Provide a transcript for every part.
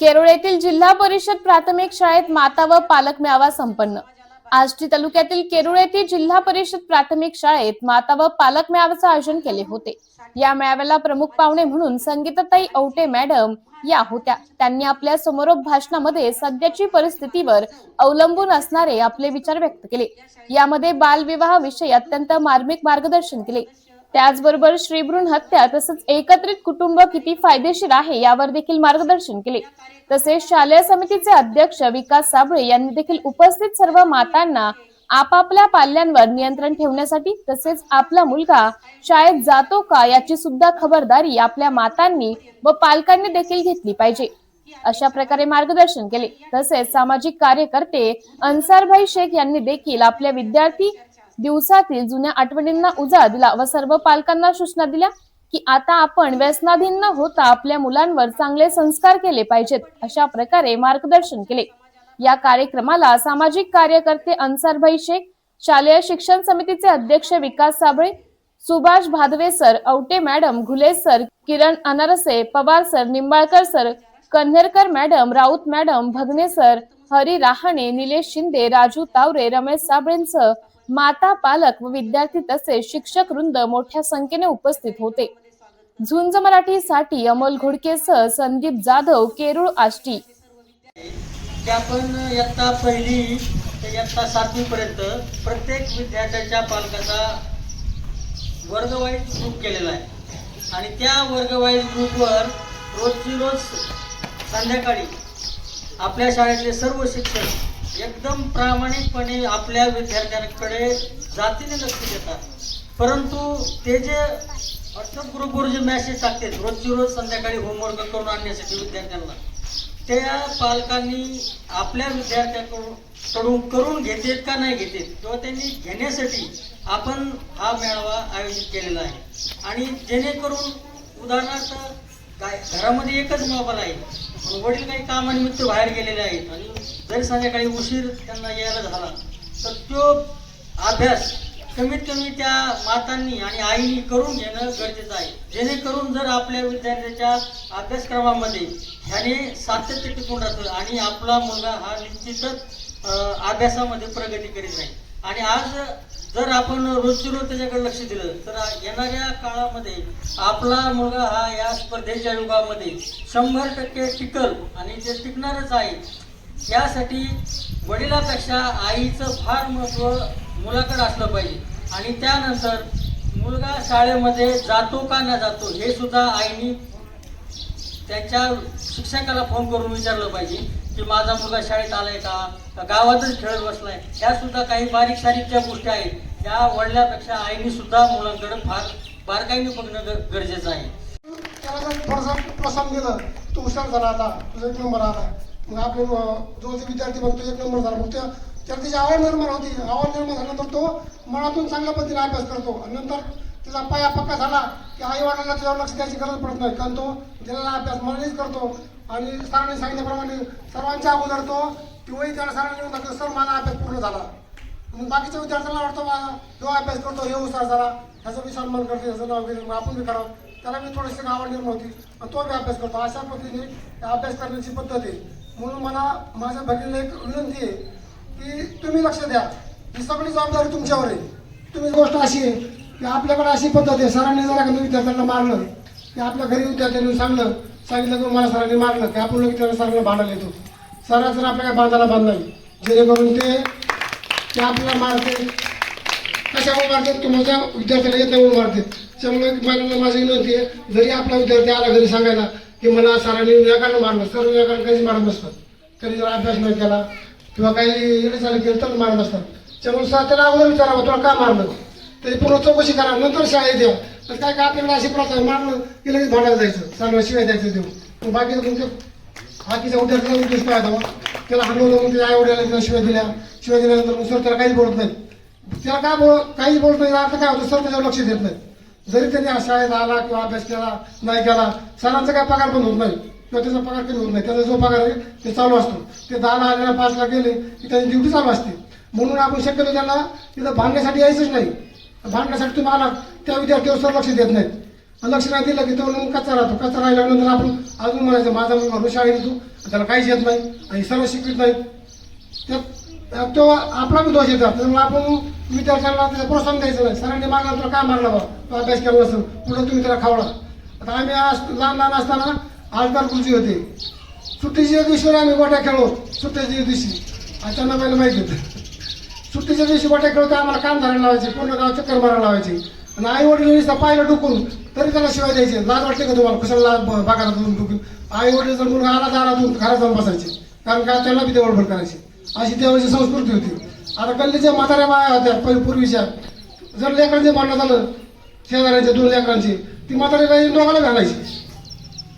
केरुळ येथील जिल्हा परिषद प्राथमिक शाळेत माता व पालक मेळावा संपन्न. आष्टी तालुक्यातील केरुळ येथील जिल्हा परिषद प्राथमिक शाळेत माता व पालक मेळाव्याचे आयोजन केले होते. या मेळाव्याला प्रमुख पाहुणे म्हणून संगीताताई औटे मॅडम या होत्या. त्यांनी आपल्या समारोप भाषणामध्ये सध्याची परिस्थितीवर अवलंबून असणारे आपले विचार व्यक्त केले. यामध्ये बालविवाह विषयी अत्यंत मार्मिक मार्गदर्शन केले. त्याचबरोबर श्रीभ्रूण हत्या तसंच एकत्रित कुटुंब किती फायदेशीर आहे यावर देखील मार्गदर्शन केले. तसेच शालेय समितीचे अध्यक्ष विकास साबळे यांनी देखील उपस्थित सर्व मातांना आपापल्या पाल्यांवर नियंत्रण ठेवण्यासाठी तसेच आपला मुलगा शाळेत जातो का याची सुद्धा खबरदारी आपल्या मातांनी व पालकांनी देखील घेतली पाहिजे. अशा प्रकारे मार्गदर्शन केले. तसेच सामाजिक कार्यकर्ते अन्सारभाई शेख यांनी देखील आपल्या विद्यार्थी दिवसातील जुन्या आठवणींना उजाळा दिला व सर्व पालकांना सूचना दिल्या की आता आपण व्यसनाधीन न होता आपल्या मुलांवर चांगले संस्कार केले पाहिजेत अशा प्रकारे मार्गदर्शन केले. या कार्यक्रमाला सामाजिक कार्यकर्ते अन्सारभाई शेख शालेय शिक्षण समितीचे अध्यक्ष Vikas Sable Subhash Bhadve sir Aute madam Ghule sir Kiran Anarse Pawar sir Nimbalkar sir Kanherkar madam Raut madam Bhagne sir Hari Rahane Nilesh Shinde Raju Taware Ramesh साबळेंसह माता पालक व विद्यार्थी तसेच शिक्षक वृंद मोठ्या संख्येने उपस्थित होते. झुंज मराठीसाठी अमोल घोडकेसह संदीप जाधव केरुळ आष्टी. आपण इयत्ता पहिली ते इयत्ता सातवीपर्यंत प्रत्येक विद्यार्थ्याच्या पालकाचा वर्गवाईज ग्रुप केलेला आहे. आणि त्या वर्गवाईज ग्रुपवर रोजची रोज संध्याकाळी आपल्या शाळेतले सर्व शिक्षक एकदम प्रामाणिकपणे आपल्या विद्यार्थ्यांकडे जातीने लक्ष देतात. परंतु ते जे व्हॉट्सअप ग्रुपवर जे मॅसेज टाकतात रोजची रोज संध्याकाळी होमवर्क करून आणण्यासाठी विद्यार्थ्यांना त्या पालकांनी आपल्या विद्यार्थ्याकडून कडून करून घेतेत का नाही घेतेत किंवा त्यांनी घेण्यासाठी आपण हा मेळावा आयोजित केलेला आहे. आणि जेणेकरून उदाहरणार्थ काय घरामध्ये एकच मोबाईल आहे. वडील काही कामानिमित्त बाहेर गेलेले आहेत. आणि जर संध्याकाळी उशीर त्यांना यायला झाला तर तो अभ्यास कमीत कमी त्या मातांनी आणि आईनी करून घेणं गरजेचं आहे. जेणेकरून जर आपल्या विद्यार्थ्याच्या अभ्यासक्रमामध्ये ह्याने सातत्य टिकून राहतं आणि आपला मुलगा हा निश्चितच अभ्यासामध्ये प्रगती करीत नाही आणि आज जर आपण रोजची रोज त्याच्याकडे लक्ष दिलं तर येणाऱ्या काळामध्ये आपला मुलगा हा या स्पर्धेच्या युगामध्ये शंभर टक्के टिकल आणि ते टिकणारच आहे यासाठी वडिलापेक्षा आईचं फार महत्त्व मुलाकडे असलं पाहिजे. आणि त्यानंतर मुलगा शाळेमध्ये जातो का न जातो हे सुद्धा आईनी त्याच्या शिक्षकाला फोन करून विचारलं पाहिजे की माझा मुलगा शाळेत आलाय का? गावातच खेळत बसलाय. ह्या सुद्धा काही बारीक सारीकच्या गोष्टी आहेत त्या वडिलापेक्षा आईने सुद्धा मुलांकडे फार बारकाईने बघणं गरजेचं आहे. त्याला जर प्रोत्साहन दिलं. तू हुशार झाला आता. तुझा एक नंबर आला. मग आपले जो जे विद्यार्थी बघतो एक नंबर झाला. मग त्या त्याला त्याची आवड निर्माण होती. आवड निर्माण झाल्यानंतर तो मनातून चांगल्या पद्धतीने अभ्यास करतो. आणि नंतर त्याचा पाया पक्का झाला की आई वडिलांना त्याच्यावर लक्ष द्यायची गरज पडत नाही. कारण तो दिलेला अभ्यास मनानेच करतो. आणि सरांनी सांगितल्याप्रमाणे सर्वांच्या अगोदर तो किंवाही त्याला सरांनी येऊन दाखवतो सर माझा अभ्यास पूर्ण झाला. मग बाकीच्या विद्यार्थ्यांना वाटतो बा जो अभ्यास करतो हे हुशार झाला. ह्याचा मी सन्मान करतो ह्याचं नाव घेतो आपण बी करावं. त्याला मी थोडीशी आवड निर्माण होती. आणि तो बी अभ्यास करतो. अशा पद्धतीने त्या अभ्यास करण्याची पद्धत आहे. म्हणून मला माझ्या भगिनीला एक विनंती आहे की तुम्ही लक्ष द्या. ही सगळी जबाबदारी तुमच्यावर आहे. तुम्ही गोष्ट अशी आहे. की आपल्याकडे अशी पद्धत आहे. सरांनी जर एखाद्या विद्यार्थ्यांना मारलं? की आपल्या घरी विद्यार्थ्यांनी सांगलं सांगितलं की मला सरांनी मारलं की आपण लगेच त्याला सरांना भांडायला येतो. सर आपल्या काय बांधायला बांध जेणेकरून ते ते आपल्याला मारते. कशामुळे मारतात की माझ्या विद्यार्थ्याला येत नाही मारतात त्यामुळे माझी विनंती आहे जरी आपला विद्यार्थी आला घरी सांगायला की मला सरांनी व्याकरण मारलं सर व्याकरण कधीच मारत नसतात. कधी जर अभ्यास नाही केला किंवा काही येणे चालू केलं तर मारत असतात त्यामुळे सर त्याला अगोदर विचारावं तुला का मारलं? तरी पूर्ण चौकशी करा नंतर शाळेत देऊ तर काय काय आपल्याकडे अशी प्रथा मारलं की लगेच भांडायला जायचं सरांना शिवाय द्यायचं देऊ मग बाकीचं तुमचं बाकीच्या उद्याचा उद्देश काय होता त्याला हलवलं मग त्याच्या आई वडिलांना त्याला शिवाय दिल्या. शिवाय दिल्यानंतर मग सर त्याला काहीच बोलत नाही. त्याला काय बोल काहीच बोलत नाही. अर्थ काय होतं? सर त्याच्यावर लक्ष देत नाही. जरी त्यांनी शाळेत आला किंवा अभ्यास केला नाही केला सरांचा काय पगार पण होत नाही. किंवा त्याचा पगार कमी होत नाही. त्याचा जो पगार आहे ते चालू असतो. ते दहाला आलेला पाचला गेले की त्याची ड्युटी चालू असते. म्हणून आपण शक्यतो त्यांना तिथं भांडण्यासाठी यायचंच नाही. भांडण्यासाठी तुम्ही आलात त्या विद्यार्थ्यावर लक्ष देत नाहीत. लक्ष नाही दिलं की तो मग कचरा राहतो. कचरा राहिल्यानंतर आपण अजून म्हणायचं माझा मुलगा हुशार शाळेत येतो त्याला काहीच येत नाही आणि सर्व शिकवित नाही तो आपला बी दोष येतात त्यामुळे आपण विद्यार्थ्यांना त्याचं प्रोत्साहन द्यायचं नाही. सरांनी मागला तुला काय मारला बा? तो अभ्यास केला नसेल. पुढे तुम्ही त्याला खावला? आता आम्ही आज लहान लहान असताना आजदार गुरुजी होते. सुट्टीच्या दिवशीवर आम्ही गोट्या खेळलो सुट्टीच्या दिवशी. अचानक पहिलं माहिती होतं. सुट्टीच्या दिवशी गोट्या खेळतो आम्हाला काम धरायला लावायचे पूर्ण गाव चक्कर मारायला लावायचे. आणि आई वडील नुसतं पाहिलं डुकून तरी त्याला शिवाय द्यायचे. लाज वाटते का तुम्हाला? कशाला लाज बागाला जाऊन डुकून? आई वडील जर मुलगा आला जाऊन घरात जाऊन बसायचे. कारण का? त्याला बी देवळभर करायची. अशी देवाची संस्कृती होती. आता गल्लीच्या म्हाताऱ्या बाया होत्या पहिले पूर्वीच्या. जर लेकरांचे भांडण झालं शेजाऱ्यांचे दोन लेकरांची ती म्हातारी काही दोघाला घालायची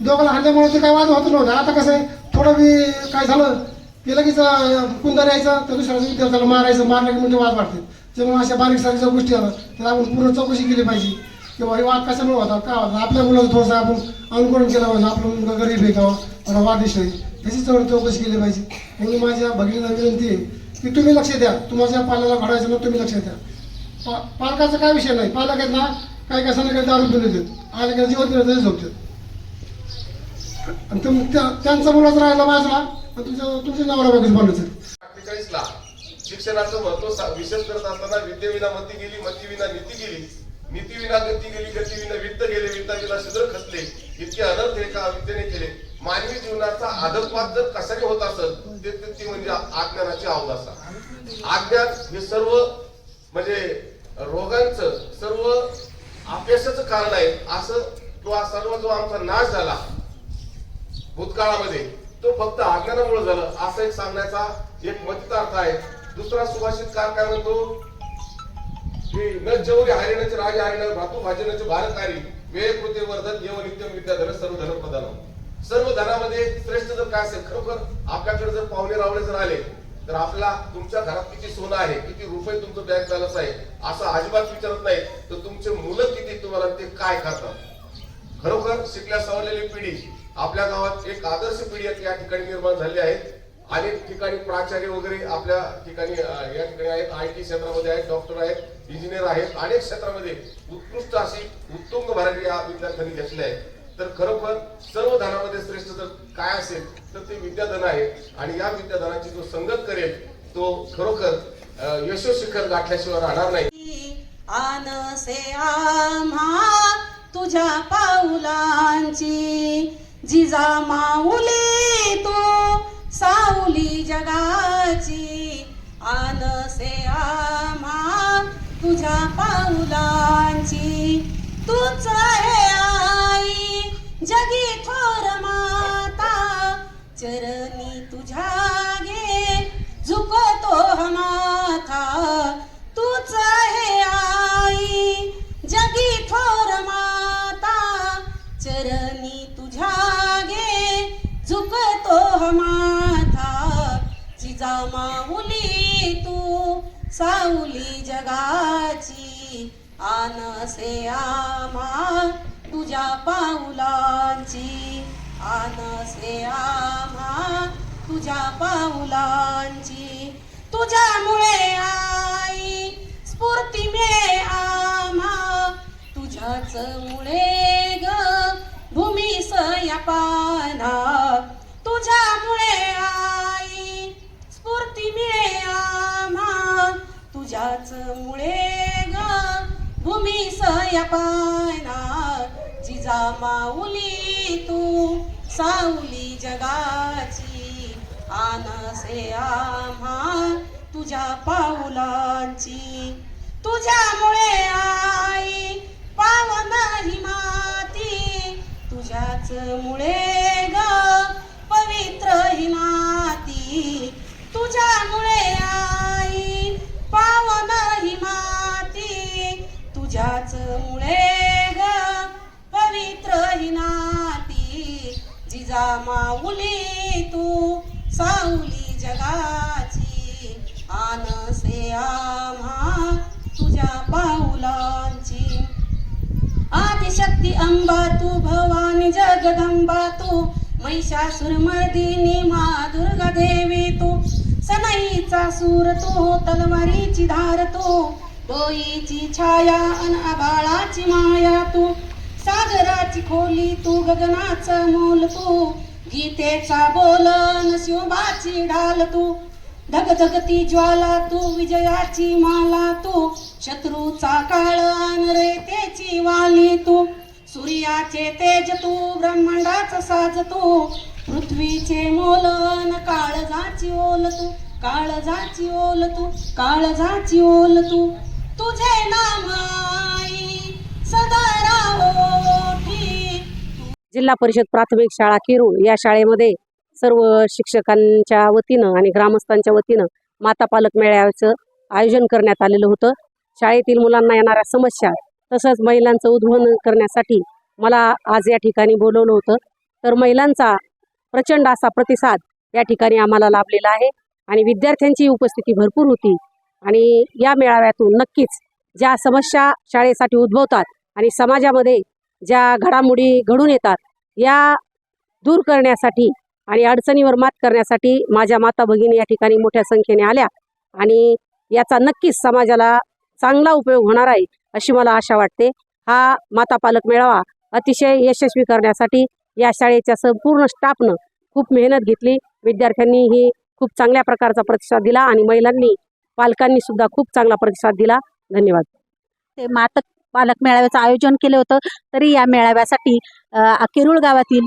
दोघाला हल्ल्यामुळे ते काय वाद होत नव्हतं. आता कसं आहे? थोडं बी काय झालं ते लगेच अं, कुंदर यायचं तर दुसऱ्या विद्यार्थ्याला मारायचं मारलं की म्हणजे वाद वाढते. त्यामुळे अशा बारीक सारीच्या गोष्टी आल्या तर आपण पूर्ण चौकशी केली पाहिजे. किंवा हे वाद कशामुळे होता का होता आपल्या मुलाचं थोडंसं आपण अनुकरण केलं पाहिजे. आपलं मुलगा गरीब आहे का? मला वादिष्ट आहे. त्याची चौकशी केली पाहिजे. म्हणून माझ्या भगिनीला विनंती आहे की तुम्ही लक्ष द्या. तुमच्या पाल्याला घडायचं ना तुम्ही लक्ष द्या. पा पालकाचा काय विषय नाही. पालक आहेत ना काही काय संध्याकाळी दारू पिऊन देत आले काय जीवन दिलं तरी झोपतात. आणि तुम त्या- त्यांचा मुलाच राहिला माझा अठ्ठेचाळीस ला शिक्षणाचं महत्त्व विशेष करत असताना विद्येविना मती गेली मतीविना नीती गेली. नीतीविना गती गेली गतीविना वित्त गेले वित्ताविना शूद्र खचले. इतके अनर्थ एका विद्येने केले. मानवी जीवनाचा आदरपात जर कशाने होत असत ते ती म्हणजे आज्ञानाची अवदासा आज्ञान हे सर्व म्हणजे रोगांचं सर्व अपयशाचं कारण आहे. असं तो हा सर्व जो आमचा नाश झाला भूतकाळामध्ये तो फक्त अज्ञानामुळे झालं. असं एक सांगण्याचा एक मतितार्थ आहे. दुसरा सुभाषित काय म्हणतो? की न जेवढी हरिणाचे राजे हरिणा भातू भाजनाचे भारकारी वेळ कृती वर्धन देव नित्यम विद्याधर सर्व धन प्रधान सर्व धनामध्ये श्रेष्ठ जर काय असेल खरोखर आपल्याकडे जर पाहुणे रावळे जर आले तर आपला तुमच्या घरात किती सोनं आहे किती रुपये तुमचं बँक बॅलन्स आहे असं अजिबात विचारत नाही. तर तुमचे मुलं किती तुम्हाला ते काय खातात खरोखर शिकल्या सवरलेली पिढी आपल्या गावात एक आदर्श पिढी या ठिकाणी निर्माण झाली आहे. अनेक ठिकाणी प्राचार्य वगैरे आपल्या ठिकाणी या ठिकाणी आहेत. आय टी क्षेत्रामध्ये आहेत डॉक्टर आहेत इंजिनियर आहेत. अनेक क्षेत्रामध्ये उत्कृष्ट अशी उत्तुंग भरारी या विद्यार्थ्यांनी घेतली आहे. तर खरोखर सर्व धनामध्ये श्रेष्ठ जर काय असेल तर ते विद्याधन आहे. आणि या विद्याधनाची जो संगत करेल तो खरोखर अं, यशोशिखर गाठल्याशिवाय राहणार नाही. आनसे आम्हा तुझ्या पाऊलांची जिजा माऊली तो साऊली जगाची आनसे आमा तुझ्या पाऊलांची तूच हे आई जगी थोर माता चरणी माऊली तू साऊली जगाची आनसे आम्हा तुझ्या पाऊलांची आनसे आम्हा तुझ्या पाऊलांची तुझ्यामुळे आई स्फूर्ती मिळे आम्हा तुझ्याच मुळे ग भूमी सया पाना तुझ्यामुळे त्याच मुळे ग. भूमी सया पाना जिजा माऊली तू. सावली जगाची. आनसे आम्हा तुझ्या पाऊलांची तुझ्यामुळे आई पावन ही माती. तुझ्याच मुळे ग. माऊली तू साऊली जगाची. आनसे आम्हा तुझ्या पाऊलांची. आदिशक्ती अंबा तू भवानी जगदंबा तू. महिषासुरमर्दिनी मा दुर्गा देवी तू. सनईचा सूर तू तलवारीची धार तू. डोईची छाया अन आबाळाची माया तू. सागराची खोली तू गगनाचं मोल तू. गीतेचा बोलन शिवबाची ढाल तू. धगधगती ज्वाला तू विजयाची माला तू. शत्रूचा काळ रेतेची वाली तू. सूर्याचे तेज तू ब्रह्मांडाचा साज तू. पृथ्वीचे मोलन काळजाची ओल तू. काळजाची ओल तू काळजाची ओल तू. तुझे नामाई सदा राहो. जिल्हा परिषद प्राथमिक शाळा किरूळ या शाळेमध्ये सर्व शिक्षकांच्या वतीनं आणि ग्रामस्थांच्या वतीनं माता पालक मेळाव्याचं आयोजन करण्यात आलेलं होतं. शाळेतील मुलांना येणाऱ्या समस्या तसंच महिलांचं उद्भवन करण्यासाठी मला आज या ठिकाणी बोलवलं होतं. तर महिलांचा प्रचंड असा प्रतिसाद या ठिकाणी आम्हाला लाभलेला आहे आणि विद्यार्थ्यांची उपस्थिती भरपूर होती आणि या मेळाव्यातून नक्कीच ज्या समस्या शाळेसाठी उद्भवतात आणि समाजामध्ये ज्या घडामोडी घडून येतात या दूर करण्यासाठी आणि अडचणीवर मात करण्यासाठी माझ्या माता भगिनी या ठिकाणी मोठ्या संख्येने आल्या आणि याचा नक्कीच समाजाला चांगला उपयोग होणार आहे अशी मला आशा वाटते. हा माता पालक मेळावा अतिशय यशस्वी करण्यासाठी या शाळेच्या संपूर्ण स्टाफनं खूप मेहनत घेतली. विद्यार्थ्यांनी ही खूप चांगल्या प्रकारचा प्रतिसाद दिला आणि महिलांनी पालकांनी सुद्धा खूप चांगला प्रतिसाद दिला. धन्यवाद. ते मातक पालक मेळाव्याचं आयोजन केलं होतं. तरी या मेळाव्यासाठी केरुळ गावातील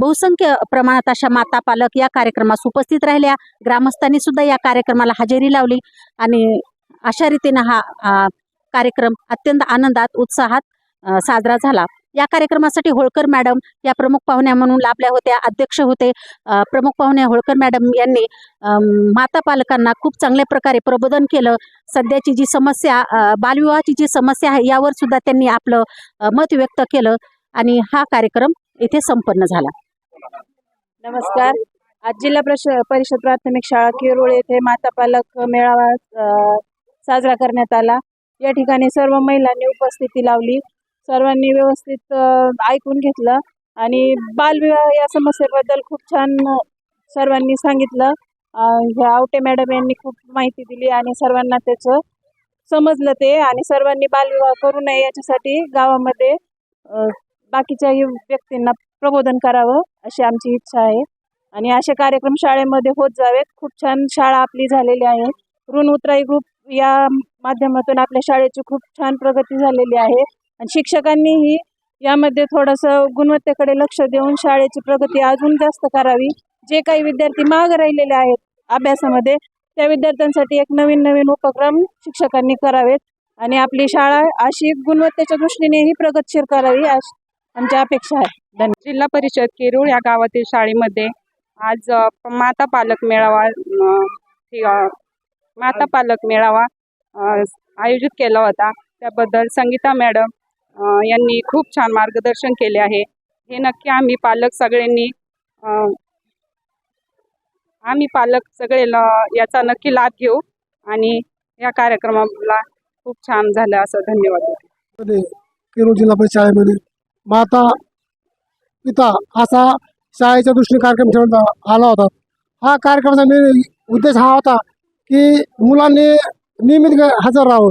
बहुसंख्य प्रमाणात अशा माता पालक या कार्यक्रमास उपस्थित राहिल्या. ग्रामस्थांनी सुद्धा या कार्यक्रमाला हजेरी लावली आणि अशा रीतीनं हा कार्यक्रम अत्यंत आनंदात उत्साहात साजरा झाला. या कार्यक्रमासाठी होळकर मॅडम या प्रमुख पाहुण्या म्हणून लाभल्या होत्या अध्यक्ष होते. प्रमुख पाहुण्या होळकर मॅडम यांनी माता पालकांना खूप चांगल्या प्रकारे प्रबोधन केलं. सध्याची जी समस्या बालविवाहाची जी समस्या आहे यावर सुद्धा त्यांनी आपलं मत व्यक्त केलं आणि हा कार्यक्रम येथे संपन्न झाला. नमस्कार. आज जिल्हा प्रश परिषद प्राथमिक शाळा केरोळ येथे माता पालक मेळावा साजरा करण्यात आला. या ठिकाणी सर्व महिलांनी उपस्थिती लावली. सर्वांनी व्यवस्थित ऐकून घेतलं आणि बालविवाह या समस्येबद्दल खूप छान सर्वांनी सांगितलं. ह्या आवटे मॅडम यांनी खूप माहिती दिली आणि सर्वांना त्याचं समजलं ते आणि सर्वांनी बालविवाह करू नये याच्यासाठी गावामध्ये बाकीच्याही व्यक्तींना प्रबोधन करावं अशी आमची इच्छा आहे. आणि असे कार्यक्रम शाळेमध्ये होत जावेत. खूप छान शाळा आपली झालेली आहे. ऋण उतराई ग्रुप या माध्यमातून आपल्या शाळेची खूप छान प्रगती झालेली आहे. आणि शिक्षकांनीही यामध्ये थोडंसं गुणवत्तेकडे लक्ष देऊन शाळेची प्रगती अजून जास्त करावी. जे काही विद्यार्थी मागे राहिलेले आहेत अभ्यासामध्ये त्या विद्यार्थ्यांसाठी एक नवीन नवीन उपक्रम शिक्षकांनी करावेत. आणि आपली शाळा अशी गुणवत्तेच्या दृष्टीनेही प्रगतशीर करावी अशी आमची अपेक्षा आहे. धन्यवाद. जिल्हा परिषद केरूळ या गावातील शाळेमध्ये आज माता पालक मेळावा माता पालक मेळावा आयोजित केला होता. त्याबद्दल संगीता मॅडम यांनी खूप छान मार्गदर्शन केले आहे. हे नक्की आम्ही पालक सगळ्यांनी आम्ही पालक सगळे याचा नक्की लाभ घेऊ आणि या कार्यक्रमाला खूप छान झालं असं धन्यवाद देते. जिल्हा परिषद शाळेमध्ये माता पिता असा शाळेच्या दृष्टीने कार्यक्रम ठेवण्यात आला होता. हा कार्यक्रमाचा उद्देश हा होता की मुलांनी नियमित हजर राहावं.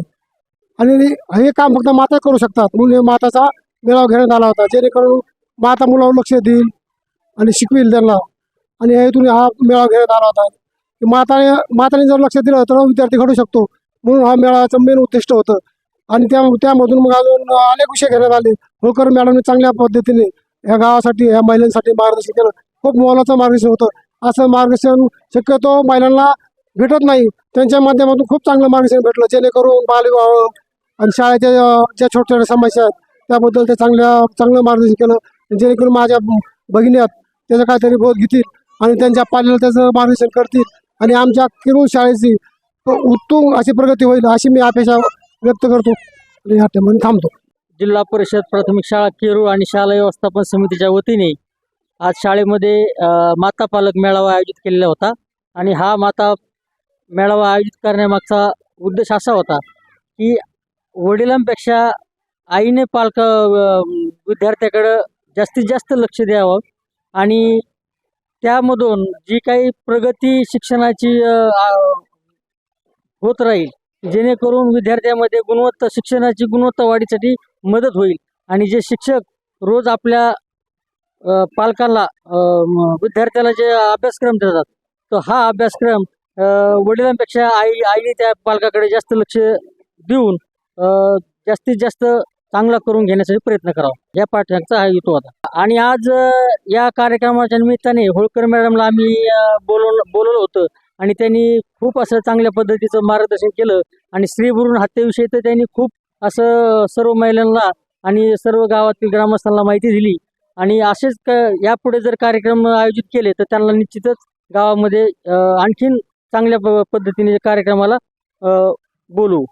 आणि हे काम फक्त माता करू शकतात. म्हणून माताचा मेळावा घेण्यात आला होता. जेणेकरून माता मुलावर लक्ष देईल आणि शिकवेल त्यांना. आणि हेतून हा मेळावा घेण्यात आला होता. की माताने माताने जर लक्ष दिलं तर विद्यार्थी घडू शकतो. म्हणून हा मेळाव्याचं मेन उद्दिष्ट होतं. आणि त्या त्यामधून मग अजून अनेक विषय घेण्यात आले. होळकर मॅडमने चांगल्या पद्धतीने ह्या गावासाठी ह्या महिलांसाठी मार्गदर्शन केलं. खूप मोलाचं मार्गदर्शन होतं. असं मार्गदर्शन शक्यतो महिलांना भेटत नाही. त्यांच्या माध्यमातून खूप चांगलं मार्गदर्शन भेटलं. जेणेकरून बालविवाह आणि शाळेच्या ज्या छोट्या छोट्या समस्या आहेत त्याबद्दल ते चांगल्या चांगलं मार्गदर्शन केलं. जेणेकरून माझ्या भगिनी आहेत त्याचं काहीतरी बोध घेतील आणि त्यांच्या पाल्याला त्याचं मार्गदर्शन करतील. आणि आमच्या किरूळ शाळेची उत्तम अशी प्रगती होईल अशी मी अपेक्षा व्यक्त करतो. आणि ह्या थांबतो. जिल्हा परिषद प्राथमिक शाळा केरूळ आणि शाळा व्यवस्थापन समितीच्या वतीने आज शाळेमध्ये माता पालक मेळावा आयोजित केलेला होता. आणि हा माता मेळावा आयोजित करण्यामागचा उद्देश असा होता की वडिलांपेक्षा आईने पालक विद्यार्थ्याकडं जास्तीत जास्त लक्ष द्यावं. आणि त्यामधून जी काही प्रगती शिक्षणाची होत राहील जेणेकरून विद्यार्थ्यामध्ये गुणवत्ता शिक्षणाची गुणवत्ता वाढीसाठी मदत होईल. आणि जे शिक्षक रोज आपल्या पालकाला पालकांना विद्यार्थ्याला जे अभ्यासक्रम देतात तर हा अभ्यासक्रम वडिलांपेक्षा आई आईने त्या पालकाकडे जास्त लक्ष देऊन जास्तीत जास्त चांगला करून घेण्यासाठी प्रयत्न करावा. या पाठ्यांचा हा हेतू होता. आणि आज या कार्यक्रमाच्या निमित्ताने होळकर मॅडमला आम्ही बोलवलं बोलवलं होतं. आणि त्यांनी खूप असं चांगल्या पद्धतीचं मार्गदर्शन केलं. आणि स्त्रीभरून हत्येविषयी तर त्यांनी खूप असं सर्व महिलांना आणि सर्व गावातील ग्रामस्थांना माहिती दिली. आणि असेच क यापुढे जर कार्यक्रम आयोजित केले तर त्यांना निश्चितच गावामध्ये आणखीन चांगल्या प पद्धतीने कार्यक्रमाला अ, बोलवू.